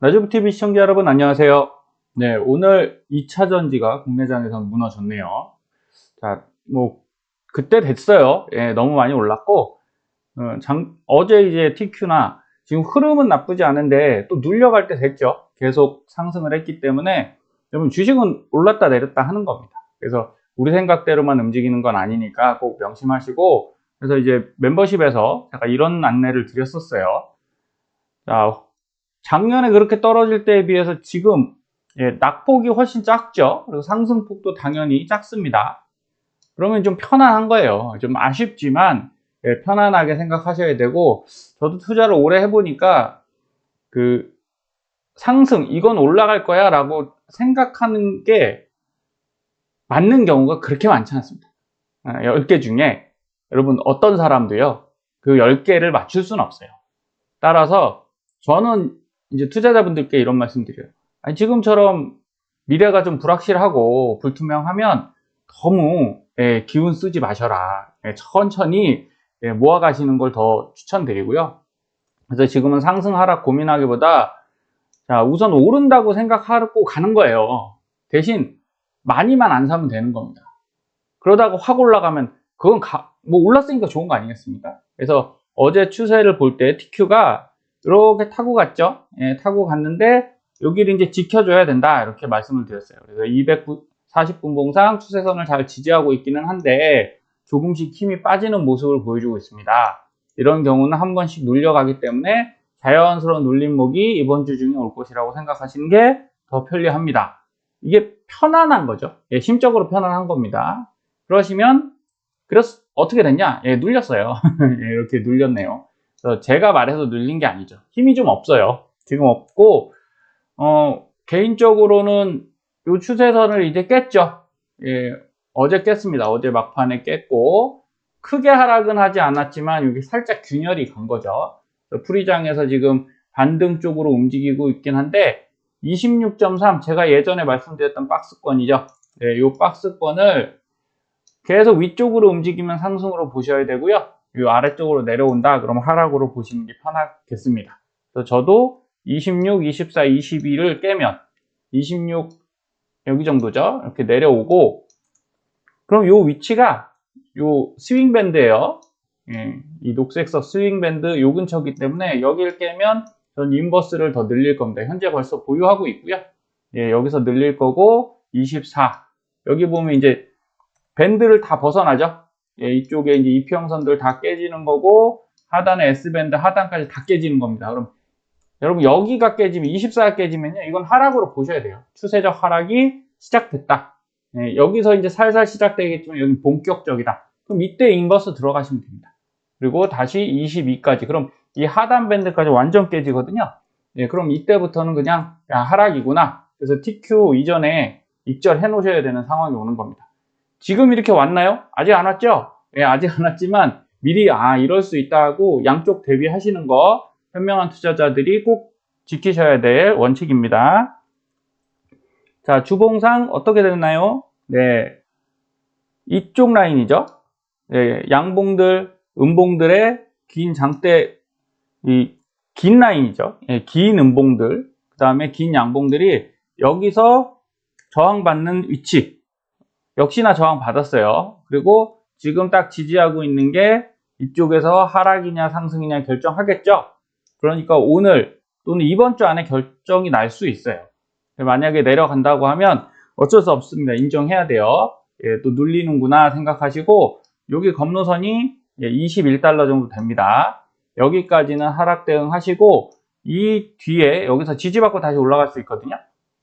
라지브TV 시청자 여러분 안녕하세요. 네, 오늘 2차 전지가 국내장에서 무너졌네요. 자, 뭐, 그때 됐어요. 예, 너무 많이 올랐고, 어, 장, 어제 이제 TQ나 지금 흐름은 나쁘지 않은데 또 눌려갈 때 됐죠. 계속 상승을 했기 때문에 여러분 주식은 올랐다 내렸다 하는 겁니다. 그래서 우리 생각대로만 움직이는 건 아니니까 꼭 명심하시고, 그래서 이제 멤버십에서 제가 이런 안내를 드렸었어요. 자, 작년에 그렇게 떨어질 때에 비해서 지금 예, 낙폭이 훨씬 작죠. 그리고 상승폭도 당연히 작습니다. 그러면 좀 편안한 거예요. 좀 아쉽지만 예, 편안하게 생각하셔야 되고 저도 투자를 오래 해보니까 그 상승 이건 올라갈 거야 라고 생각하는 게 맞는 경우가 그렇게 많지 않습니다. 10개 중에 여러분 어떤 사람도요 그 10개를 맞출 수는 없어요. 따라서 저는 이제 투자자분들께 이런 말씀 드려요. 아니, 지금처럼 미래가 좀 불확실하고 불투명하면 너무 예, 기운 쓰지 마셔라. 예, 천천히 예, 모아 가시는 걸 더 추천드리고요. 그래서 지금은 상승 하락 고민하기보다 자, 우선 오른다고 생각하고 가는 거예요. 대신 많이만 안 사면 되는 겁니다. 그러다가 확 올라가면 그건 가, 뭐 올랐으니까 좋은 거 아니겠습니까? 그래서 어제 추세를 볼 때 TQ가 이렇게 타고 갔죠. 예, 타고 갔는데 여기를 이제 지켜줘야 된다 이렇게 말씀을 드렸어요. 그래서 240분봉상 추세선을 잘 지지하고 있기는 한데 조금씩 힘이 빠지는 모습을 보여주고 있습니다. 이런 경우는 한 번씩 눌려가기 때문에 자연스러운 눌림목이 이번 주 중에 올 것이라고 생각하시는 게 더 편리합니다. 이게 편안한 거죠. 예, 심적으로 편안한 겁니다. 그러시면 그래서 어떻게 됐냐? 예, 눌렸어요. 예, 이렇게 눌렸네요. 제가 말해서 눌린 게 아니죠. 힘이 좀 없어요. 지금 없고 어, 개인적으로는 이 추세선을 이제 깼죠. 예, 어제 깼습니다. 어제 막판에 깼고 크게 하락은 하지 않았지만 여기 살짝 균열이 간 거죠. 프리장에서 지금 반등 쪽으로 움직이고 있긴 한데 26.3 제가 예전에 말씀드렸던 박스권이죠. 네, 이 박스권을 계속 위쪽으로 움직이면 상승으로 보셔야 되고요. 이 아래쪽으로 내려온다 그러면 하락으로 보시는 게 편하겠습니다. 그래서 저도 26, 24, 22를 깨면 26 여기 정도죠. 이렇게 내려오고 그럼 이 위치가 이 스윙 밴드예요. 예, 이 녹색석 스윙 밴드 요 근처기 때문에 여기를 깨면 전 인버스를 더 늘릴 겁니다. 현재 벌써 보유하고 있고요. 예, 여기서 늘릴 거고 24 여기 보면 이제 밴드를 다 벗어나죠. 예, 이쪽에 이제 이평선들 다 깨지는 거고 하단에 S밴드 하단까지 다 깨지는 겁니다. 그럼 여러분 여기가 깨지면 24가 깨지면요 이건 하락으로 보셔야 돼요. 추세적 하락이 시작됐다. 예, 여기서 이제 살살 시작되겠지만 여기 본격적이다. 그럼 이때 인버스 들어가시면 됩니다. 그리고 다시 22까지 그럼 이 하단 밴드까지 완전 깨지거든요. 예, 그럼 이때부터는 그냥 야, 하락이구나. 그래서 TQ 이전에 익절해 놓으셔야 되는 상황이 오는 겁니다. 지금 이렇게 왔나요? 아직 안 왔죠? 예, 아직 안 왔지만 미리 아 이럴 수 있다고 양쪽 대비하시는 거 현명한 투자자들이 꼭 지키셔야 될 원칙입니다. 자, 주봉상 어떻게 됐나요? 네. 이쪽 라인이죠. 네, 양봉들, 음봉들의 긴 장대, 이, 긴 라인이죠. 네, 긴 음봉들, 그 다음에 긴 양봉들이 여기서 저항받는 위치, 역시나 저항 받았어요. 그리고 지금 딱 지지하고 있는 게 이쪽에서 하락이냐 상승이냐 결정하겠죠. 그러니까 오늘 또는 이번 주 안에 결정이 날 수 있어요. 만약에 내려간다고 하면 어쩔 수 없습니다. 인정해야 돼요. 예, 또 눌리는구나 생각하시고 여기 검노선이 21달러 예, 정도 됩니다. 여기까지는 하락 대응하시고 이 뒤에 여기서 지지받고 다시 올라갈 수 있거든요.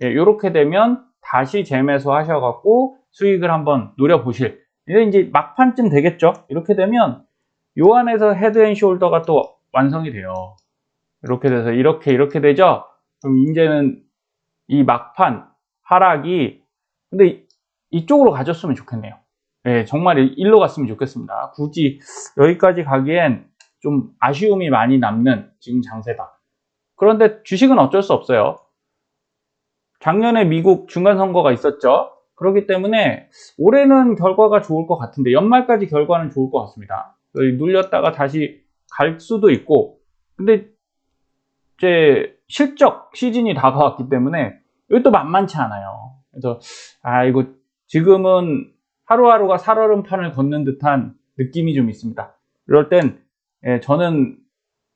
예, 이렇게 되면 다시 재매수 하셔갖고 수익을 한번 노려보실. 이게 이제 막판쯤 되겠죠? 이렇게 되면 요 안에서 헤드앤숄더가 또 완성이 돼요. 이렇게 돼서 이렇게 이렇게 되죠? 그럼 이제는 이 막판 하락이 근데 이쪽으로 가졌으면 좋겠네요. 네, 정말 일로 갔으면 좋겠습니다. 굳이 여기까지 가기엔 좀 아쉬움이 많이 남는 지금 장세다. 그런데 주식은 어쩔 수 없어요. 작년에 미국 중간선거가 있었죠. 그렇기 때문에 올해는 결과가 좋을 것 같은데 연말까지 결과는 좋을 것 같습니다. 눌렸다가 다시 갈 수도 있고 근데 이제 실적 시즌이 다가왔기 때문에 이것도 만만치 않아요. 그래서 아 이거 지금은 하루하루가 살얼음판을 걷는 듯한 느낌이 좀 있습니다. 이럴 땐 예, 저는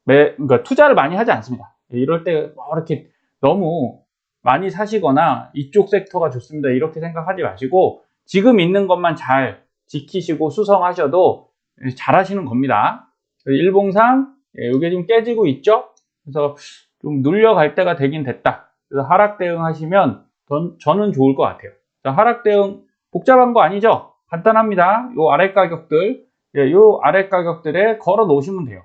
매, 그러니까 투자를 많이 하지 않습니다. 예, 이럴 때뭐 이렇게 너무 많이 사시거나 이쪽 섹터가 좋습니다. 이렇게 생각하지 마시고 지금 있는 것만 잘 지키시고 수성하셔도 예, 잘 하시는 겁니다. 일봉상 예, 이게 지금 깨지고 있죠? 그래서 좀 눌려갈 때가 되긴 됐다. 그래서 하락 대응하시면 전, 저는 좋을 것 같아요. 자, 하락 대응 복잡한 거 아니죠? 간단합니다. 요 아래 가격들, 예, 요 아래 가격들에 걸어 놓으시면 돼요.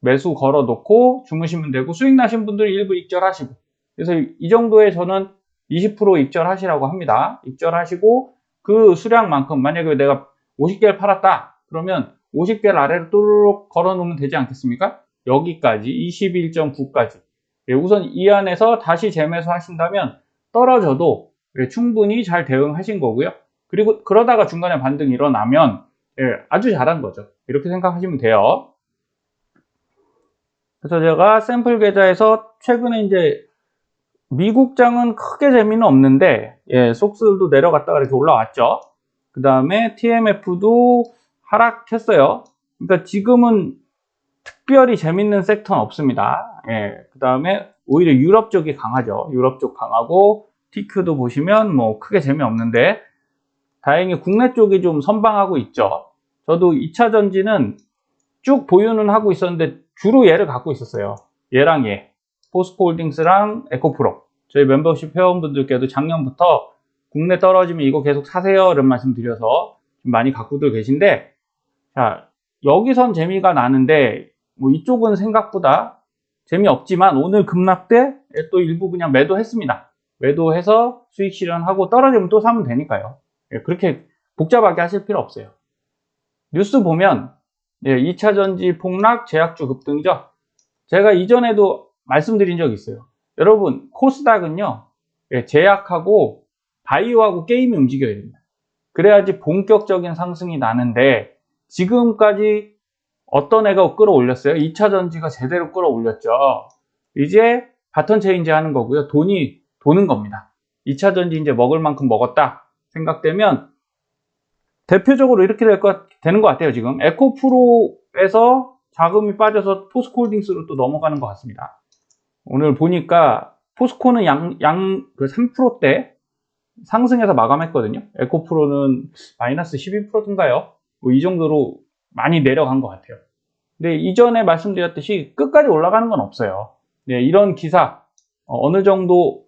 매수 걸어 놓고 주무시면 되고 수익 나신 분들 일부 익절하시고 그래서 이 정도에 저는 20% 익절하시라고 합니다. 익절하시고 그 수량만큼 만약에 내가 50개를 팔았다 그러면 50개를 아래로 뚜루룩 걸어 놓으면 되지 않겠습니까? 여기까지 21.9까지 예, 우선 이 안에서 다시 재매수 하신다면 떨어져도 예, 충분히 잘 대응하신 거고요. 그리고 그러다가 중간에 반등이 일어나면 예, 아주 잘한 거죠. 이렇게 생각하시면 돼요. 그래서 제가 샘플 계좌에서 최근에 이제 미국장은 크게 재미는 없는데 예, 속스도 내려갔다가 이렇게 올라왔죠. 그 다음에 TMF도 하락했어요. 그러니까 지금은 특별히 재밌는 섹터는 없습니다. 예, 그 다음에 오히려 유럽 쪽이 강하죠. 유럽 쪽 강하고 TQ도 보시면 뭐 크게 재미없는데 다행히 국내 쪽이 좀 선방하고 있죠. 저도 2차 전지는 쭉 보유는 하고 있었는데 주로 얘를 갖고 있었어요. 얘랑 얘. 포스코홀딩스랑 에코프로. 저희 멤버십 회원분들께도 작년부터 국내 떨어지면 이거 계속 사세요. 이런 말씀 드려서 좀 많이 갖고들 계신데, 자, 여기선 재미가 나는데, 뭐 이쪽은 생각보다 재미없지만 오늘 급락 때 또 일부 그냥 매도했습니다. 매도해서 수익 실현하고 떨어지면 또 사면 되니까요. 예, 그렇게 복잡하게 하실 필요 없어요. 뉴스 보면 예, 2차 전지 폭락, 제약주 급등이죠. 제가 이전에도 말씀드린 적이 있어요. 여러분, 코스닥은요, 예, 제약하고 바이오하고 게임이 움직여야 됩니다. 그래야지 본격적인 상승이 나는데, 지금까지 어떤 애가 끌어올렸어요? 2차 전지가 제대로 끌어올렸죠. 이제 바턴 체인지 하는 거고요. 돈이 도는 겁니다. 2차 전지 이제 먹을 만큼 먹었다 생각되면 대표적으로 이렇게 될 것, 되는 것 같아요, 지금. 에코프로에서 자금이 빠져서 포스코홀딩스로 또 넘어가는 것 같습니다. 오늘 보니까 포스코는 양, 양, 그 3%대 상승해서 마감했거든요. 에코프로는 마이너스 12%인가요? 뭐 이 정도로 많이 내려간 것 같아요. 근데 이전에 말씀드렸듯이 끝까지 올라가는 건 없어요. 네, 이런 기사, 어, 어느 정도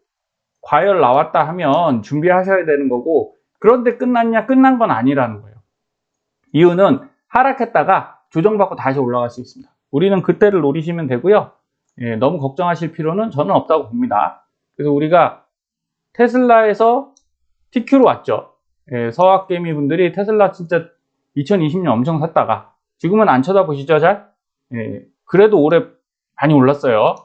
과열 나왔다 하면 준비하셔야 되는 거고, 그런데 끝났냐? 끝난 건 아니라는 거예요. 이유는 하락했다가 조정받고 다시 올라갈 수 있습니다. 우리는 그때를 노리시면 되고요. 예, 너무 걱정하실 필요는 저는 없다고 봅니다. 그래서 우리가 테슬라에서 TQ로 왔죠. 예, 서학개미 분들이 테슬라 진짜 2020년 엄청 샀다가 지금은 안 쳐다보시죠, 잘? 예, 그래도 올해 많이 올랐어요.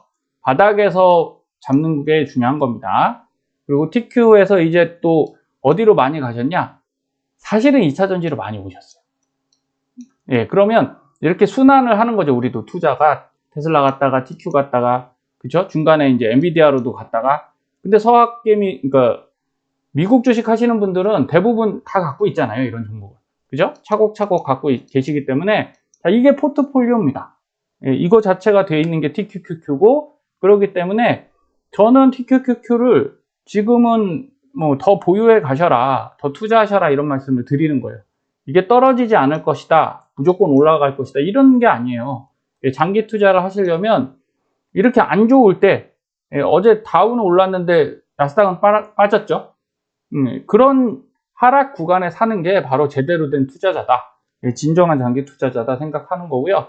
바닥에서 잡는 게 중요한 겁니다. 그리고 TQ에서 이제 또 어디로 많이 가셨냐? 사실은 2차 전지로 많이 오셨어요. 예, 그러면 이렇게 순환을 하는 거죠. 우리도 투자가 테슬라 갔다가 TQ 갔다가 그죠? 중간에 이제 엔비디아로도 갔다가 근데 서학개미 그러니까 미국 주식 하시는 분들은 대부분 다 갖고 있잖아요. 이런 종목을. 그죠? 차곡차곡 갖고 계시기 때문에 자, 이게 포트폴리오입니다. 예, 이거 자체가 되어 있는 게 TQQQ고 그렇기 때문에 저는 TQQQ를 지금은 뭐 더 보유해 가셔라, 더 투자하셔라 이런 말씀을 드리는 거예요. 이게 떨어지지 않을 것이다, 무조건 올라갈 것이다 이런 게 아니에요. 예, 장기 투자를 하시려면 이렇게 안 좋을 때 예, 어제 다우는 올랐는데 나스닥은 빠졌죠. 음, 그런 하락 구간에 사는 게 바로 제대로 된 투자자다. 예, 진정한 장기 투자자다 생각하는 거고요.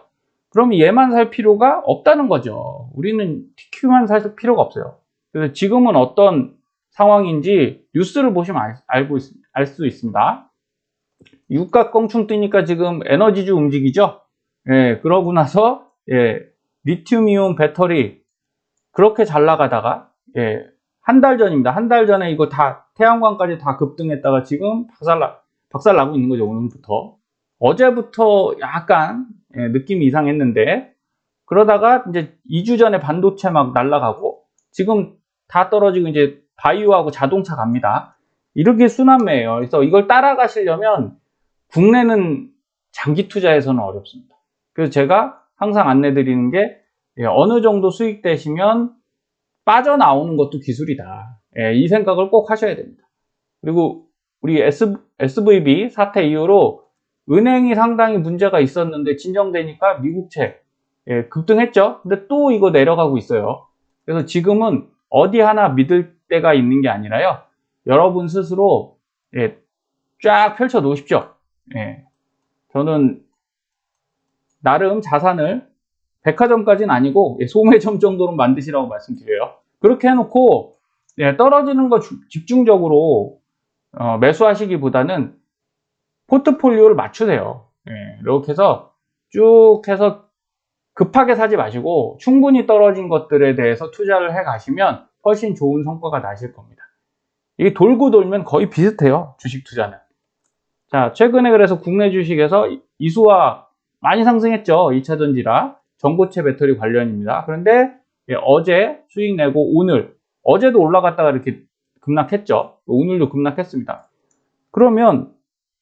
그럼 얘만 살 필요가 없다는 거죠. 우리는 TQ만 살 필요가 없어요. 그래서 지금은 어떤 상황인지 뉴스를 보시면 알, 알고 알 수 있습니다. 유가 껑충 뛰니까 지금 에너지주 움직이죠. 예, 그러고 나서 예, 리튬이온 배터리 그렇게 잘 나가다가 예, 한 달 전입니다. 한 달 전에 이거 다 태양광까지 다 급등했다가 지금 박살나 박살 나고 있는 거죠. 오늘부터 어제부터 약간 예, 느낌이 이상했는데 그러다가 이제 2주 전에 반도체 막 날라가고 지금 다 떨어지고 이제 바이오하고 자동차 갑니다. 이렇게 순환매예요. 그래서 이걸 따라가시려면 국내는 장기 투자에서는 어렵습니다. 그래서 제가 항상 안내 드리는 게 예, 어느 정도 수익 되시면 빠져나오는 것도 기술이다. 예, 이 생각을 꼭 하셔야 됩니다. 그리고 우리 SVB 사태 이후로 은행이 상당히 문제가 있었는데 진정되니까 미국채 예, 급등했죠. 근데 또 이거 내려가고 있어요. 그래서 지금은 어디 하나 믿을 때가 있는 게 아니라요. 여러분 스스로 예, 쫙 펼쳐 놓으십시오. 예, 저는 나름 자산을 백화점까지는 아니고 예, 소매점 정도로 만드시라고 말씀드려요. 그렇게 해놓고 예, 떨어지는 거 주- 집중적으로 어, 매수하시기보다는 포트폴리오를 맞추세요. 예, 이렇게 해서 쭉 해서 급하게 사지 마시고 충분히 떨어진 것들에 대해서 투자를 해 가시면 훨씬 좋은 성과가 나실 겁니다. 이게 돌고 돌면 거의 비슷해요. 주식 투자는. 자, 최근에 그래서 국내 주식에서 이- 이수와 많이 상승했죠. 2차 전지라 전고체 배터리 관련입니다. 그런데 예, 어제 수익 내고 오늘 어제도 올라갔다가 이렇게 급락했죠. 오늘도 급락했습니다. 그러면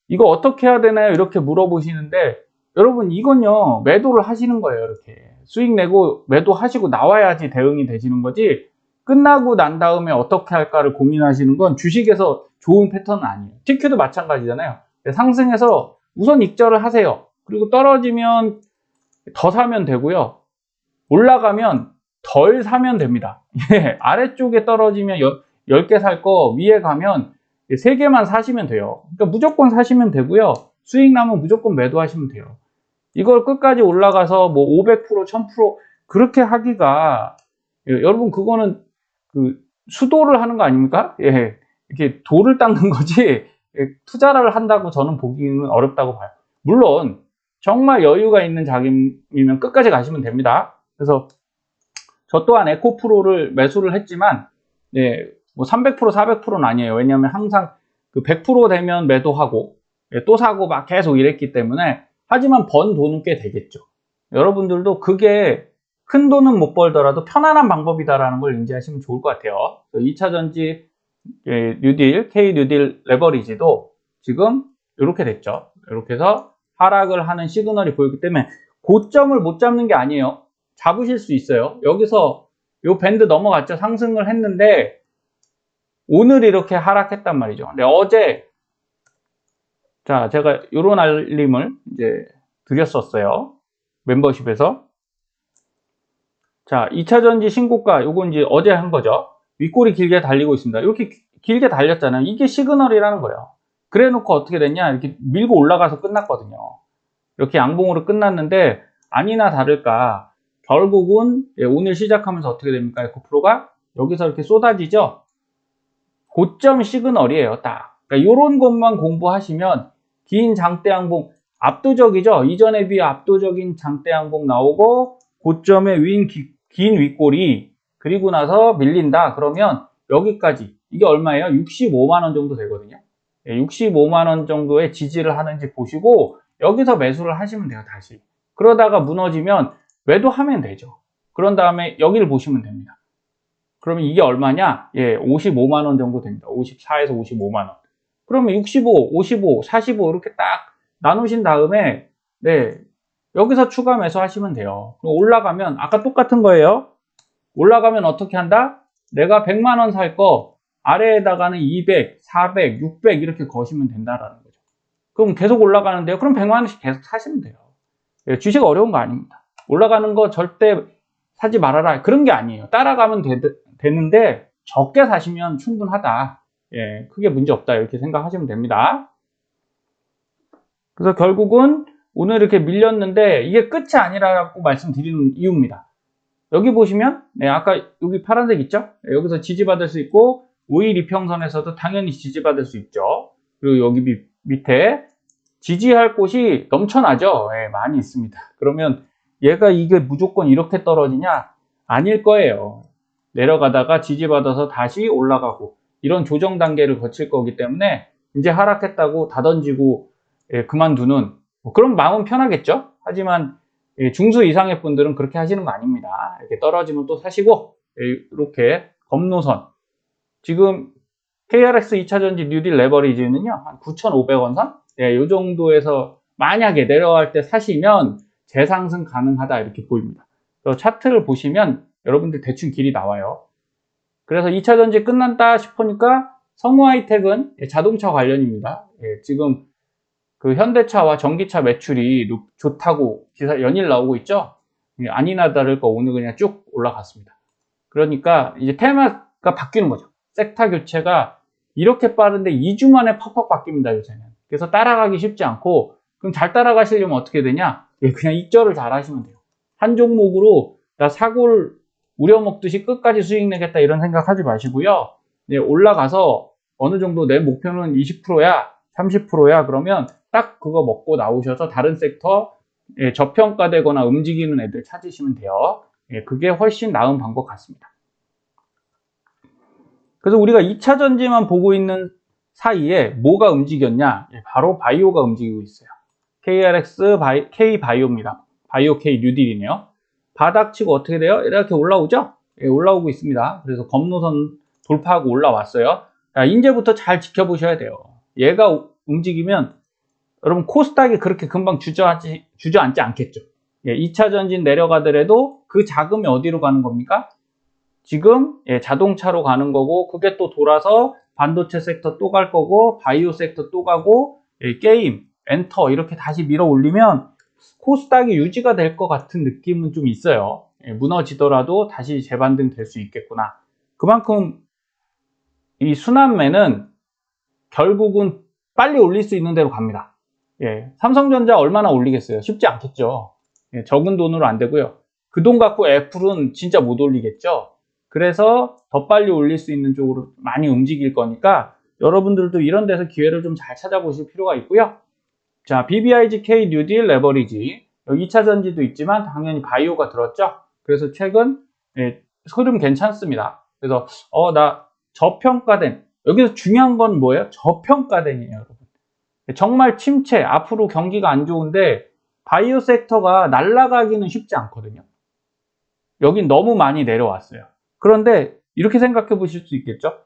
이거 어떻게 해야 되나요? 이렇게 물어보시는데 여러분 이건요 매도를 하시는 거예요. 이렇게 수익 내고 매도하시고 나와야지 대응이 되시는 거지 끝나고 난 다음에 어떻게 할까를 고민하시는 건 주식에서 좋은 패턴은 아니에요. TQ도 마찬가지잖아요. 상승해서 우선 익절을 하세요. 그리고 떨어지면 더 사면 되고요. 올라가면 덜 사면 됩니다. 예, 아래쪽에 떨어지면 10 개 살 거 위에 가면 3개만 사시면 돼요. 그러니까 무조건 사시면 되고요. 수익 나면 무조건 매도하시면 돼요. 이걸 끝까지 올라가서 뭐 500%, 1000% 그렇게 하기가 예, 여러분 그거는 그 수도를 하는 거 아닙니까? 예, 이렇게 돌을 닦는 거지 예, 투자를 한다고 저는 보기는 어렵다고 봐요. 물론 정말 여유가 있는 자금이면 끝까지 가시면 됩니다. 그래서 저 또한 에코프로를 매수를 했지만 네, 뭐 300%, 400%는 아니에요. 왜냐하면 항상 그 100% 되면 매도하고 예, 또 사고 막 계속 이랬기 때문에 하지만 번 돈은 꽤 되겠죠. 여러분들도 그게 큰 돈은 못 벌더라도 편안한 방법이다라는 걸 인지하시면 좋을 것 같아요. 2차 전지 예, 뉴딜, K 뉴딜 레버리지도 지금 이렇게 됐죠. 이렇게 해서 하락을 하는 시그널이 보이기 때문에 고점을 못 잡는 게 아니에요. 잡으실 수 있어요. 여기서 요 밴드 넘어갔죠. 상승을 했는데 오늘 이렇게 하락했단 말이죠. 근데 어제 자 제가 요런 알림을 이제 드렸었어요. 멤버십에서 자 2차 전지 신고가 요건 이제 어제 한 거죠. 윗골이 길게 달리고 있습니다. 이렇게 기- 길게 달렸잖아요. 이게 시그널이라는 거예요. 그래 놓고 어떻게 됐냐 이렇게 밀고 올라가서 끝났거든요. 이렇게 양봉으로 끝났는데 아니나 다를까 결국은 예, 오늘 시작하면서 어떻게 됩니까? 에코프로가 여기서 이렇게 쏟아지죠. 고점 시그널이에요. 딱. 그러니까 이런 것만 공부하시면 긴 장대 양봉 압도적이죠. 이전에 비해 압도적인 장대 양봉 나오고 고점에 윈 기- 긴 윗골이 그리고 나서 밀린다. 그러면 여기까지 이게 얼마예요? 65만 원 정도 되거든요. 65만 원 정도의 지지를 하는지 보시고 여기서 매수를 하시면 돼요. 다시. 그러다가 무너지면 매도하면 되죠. 그런 다음에 여기를 보시면 됩니다. 그러면 이게 얼마냐? 예, 55만 원 정도 됩니다. 54에서 55만 원. 그러면 65, 55, 45 이렇게 딱 나누신 다음에 네 여기서 추가 매수하시면 돼요. 올라가면 아까 똑같은 거예요. 올라가면 어떻게 한다? 내가 100만 원 살 거 아래에다가는 200, 400, 600 이렇게 거시면 된다라는 거죠. 그럼 계속 올라가는데요. 그럼 100만 원씩 계속 사시면 돼요. 예, 주식 어려운 거 아닙니다. 올라가는 거 절대 사지 말아라. 그런 게 아니에요. 따라가면 되, 는데 적게 사시면 충분하다. 예, 크게 문제 없다. 이렇게 생각하시면 됩니다. 그래서 결국은 오늘 이렇게 밀렸는데 이게 끝이 아니라고 말씀드리는 이유입니다. 여기 보시면 네, 아까 여기 파란색 있죠? 네, 여기서 지지받을 수 있고 5일 이평선에서도 당연히 지지받을 수 있죠. 그리고 여기 밑, 밑에 지지할 곳이 넘쳐나죠? 예, 많이 있습니다. 그러면 얘가 이게 무조건 이렇게 떨어지냐? 아닐 거예요. 내려가다가 지지받아서 다시 올라가고 이런 조정 단계를 거칠 거기 때문에 이제 하락했다고 다 던지고 예, 그만두는 뭐 그런 마음 편하겠죠? 하지만 예, 중수 이상의 분들은 그렇게 하시는 거 아닙니다. 이렇게 떨어지면 또 사시고 이렇게 검노선 지금 KRX 2차전지 뉴딜 레버리지는요 한 9,500원 선? 예, 이 정도에서 만약에 내려갈 때 사시면 재상승 가능하다 이렇게 보입니다. 차트를 보시면 여러분들 대충 길이 나와요. 그래서 2차전지 끝난다 싶으니까 성우 하이텍은 자동차 관련입니다. 예, 지금 그 현대차와 전기차 매출이 좋다고 기사 연일 나오고 있죠. 예, 아니나 다를까 오늘 그냥 쭉 올라갔습니다. 그러니까 이제 테마가 바뀌는 거죠. 섹터 교체가 이렇게 빠른데 2주 만에 팍팍 바뀝니다, 요새는. 그래서 따라가기 쉽지 않고, 그럼 잘 따라가시려면 어떻게 되냐? 예, 그냥 입절을 잘 하시면 돼요. 한 종목으로 나 사고를 우려먹듯이 끝까지 수익 내겠다 이런 생각 하지 마시고요. 예, 올라가서 어느 정도 내 목표는 20%야, 30%야, 그러면 딱 그거 먹고 나오셔서 다른 섹터 예, 저평가되거나 움직이는 애들 찾으시면 돼요. 예, 그게 훨씬 나은 방법 같습니다. 그래서 우리가 2차 전지만 보고 있는 사이에 뭐가 움직였냐? 예, 바로 바이오가 움직이고 있어요. KRX 바이, K 바이오입니다. 바이오 K 뉴딜이네요. 바닥 치고 어떻게 돼요? 이렇게 올라오죠? 예, 올라오고 있습니다. 그래서 검노선 돌파하고 올라왔어요. 자, 이제부터 잘 지켜보셔야 돼요. 얘가 움직이면 여러분 코스닥이 그렇게 금방 주저앉지, 주저앉지 않겠죠. 예, 2차 전진 내려가더라도 그 자금이 어디로 가는 겁니까? 지금 예, 자동차로 가는 거고 그게 또 돌아서 반도체 섹터 또 갈 거고 바이오 섹터 또 가고 예, 게임, 엔터 이렇게 다시 밀어 올리면 코스닥이 유지가 될 것 같은 느낌은 좀 있어요. 예, 무너지더라도 다시 재반등 될 수 있겠구나. 그만큼 이 순환매는 결국은 빨리 올릴 수 있는 대로 갑니다. 예, 삼성전자 얼마나 올리겠어요? 쉽지 않겠죠. 예, 적은 돈으로 안 되고요. 그 돈 갖고 애플은 진짜 못 올리겠죠. 그래서 더 빨리 올릴 수 있는 쪽으로 많이 움직일 거니까 여러분들도 이런 데서 기회를 좀 잘 찾아보실 필요가 있고요. 자, BBIGK 뉴딜 레버리지. 여기 2차 전지도 있지만 당연히 바이오가 들었죠. 그래서 최근 예, 흐름 괜찮습니다. 그래서 어 나 저평가된 여기서 중요한 건 뭐예요? 저평가된이에요, 여러분. 정말 침체, 앞으로 경기가 안 좋은데 바이오 섹터가 날아가기는 쉽지 않거든요. 여긴 너무 많이 내려왔어요. 그런데 이렇게 생각해 보실 수 있겠죠?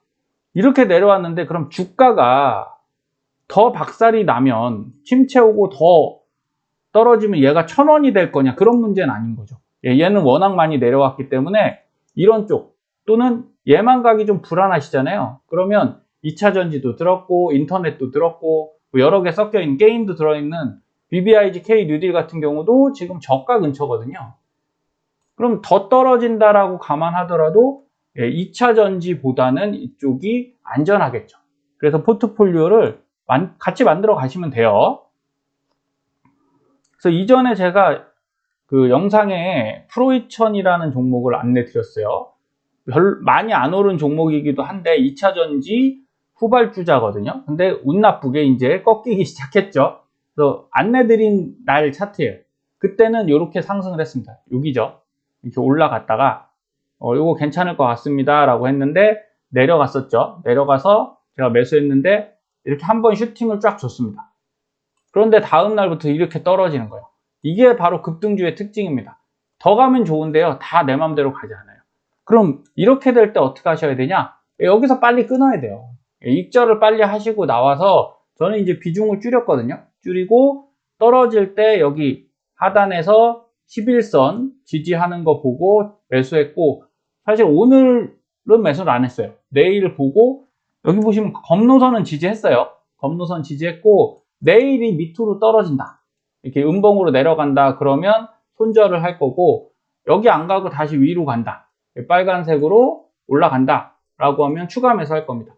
이렇게 내려왔는데 그럼 주가가 더 박살이 나면 침체 오고 더 떨어지면 얘가 천 원이 될 거냐 그런 문제는 아닌 거죠. 예, 얘는 워낙 많이 내려왔기 때문에 이런 쪽 또는 얘만 가기 좀 불안하시잖아요. 그러면 2차 전지도 들었고 인터넷도 들었고 뭐 여러 개 섞여 있는 게임도 들어있는 BBIG K 뉴딜 같은 경우도 지금 저가 근처거든요. 그럼 더 떨어진다라고 감안하더라도 2차 예, 전지보다는 이쪽이 안전하겠죠. 그래서 포트폴리오를 같이 만들어 가시면 돼요. 그래서 이전에 제가 그 영상에 프로이천이라는 종목을 안내 드렸어요. 별 많이 안 오른 종목이기도 한데 2차 전지 후발주자거든요. 근데 운 나쁘게 이제 꺾이기 시작했죠. 그래서 안내 드린 날 차트예요. 그때는 이렇게 상승을 했습니다. 여기죠. 이렇게 올라갔다가 어, 이거 괜찮을 것 같습니다. 라고 했는데 내려갔었죠. 내려가서 제가 매수했는데 이렇게 한 번 슈팅을 쫙 줬습니다. 그런데 다음 날부터 이렇게 떨어지는 거예요. 이게 바로 급등주의 특징입니다. 더 가면 좋은데요. 다 내 맘대로 가지 않아요. 그럼 이렇게 될 때 어떻게 하셔야 되냐? 여기서 빨리 끊어야 돼요. 익절을 빨리 하시고 나와서 저는 이제 비중을 줄였거든요. 줄이고 떨어질 때 여기 하단에서 11선 지지하는 거 보고 매수했고 사실 오늘은 매수를 안 했어요. 내일 보고 여기 보시면 검노선은 지지했어요. 검노선 지지했고 내일이 밑으로 떨어진다. 이렇게 음봉으로 내려간다 그러면 손절을 할 거고 여기 안 가고 다시 위로 간다. 빨간색으로 올라간다 라고 하면 추가 매수할 겁니다.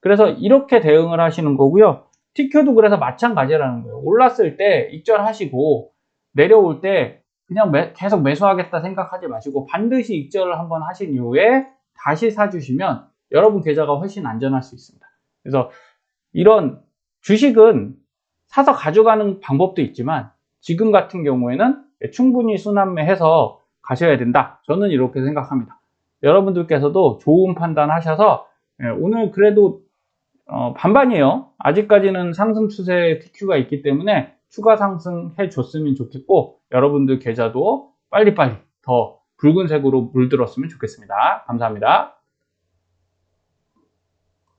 그래서 이렇게 대응을 하시는 거고요. TQ도 그래서 마찬가지라는 거예요. 올랐을 때 익절하시고 내려올 때 그냥 매, 계속 매수하겠다 생각하지 마시고 반드시 익절을 한번 하신 이후에 다시 사주시면 여러분 계좌가 훨씬 안전할 수 있습니다. 그래서 이런 주식은 사서 가져가는 방법도 있지만 지금 같은 경우에는 충분히 순환매해서 가셔야 된다. 저는 이렇게 생각합니다. 여러분들께서도 좋은 판단 하셔서 예, 오늘 그래도 어, 반반이에요. 아직까지는 상승 추세의 TQ가 있기 때문에 추가 상승해 줬으면 좋겠고 여러분들 계좌도 빨리빨리 더 붉은색으로 물들었으면 좋겠습니다. 감사합니다.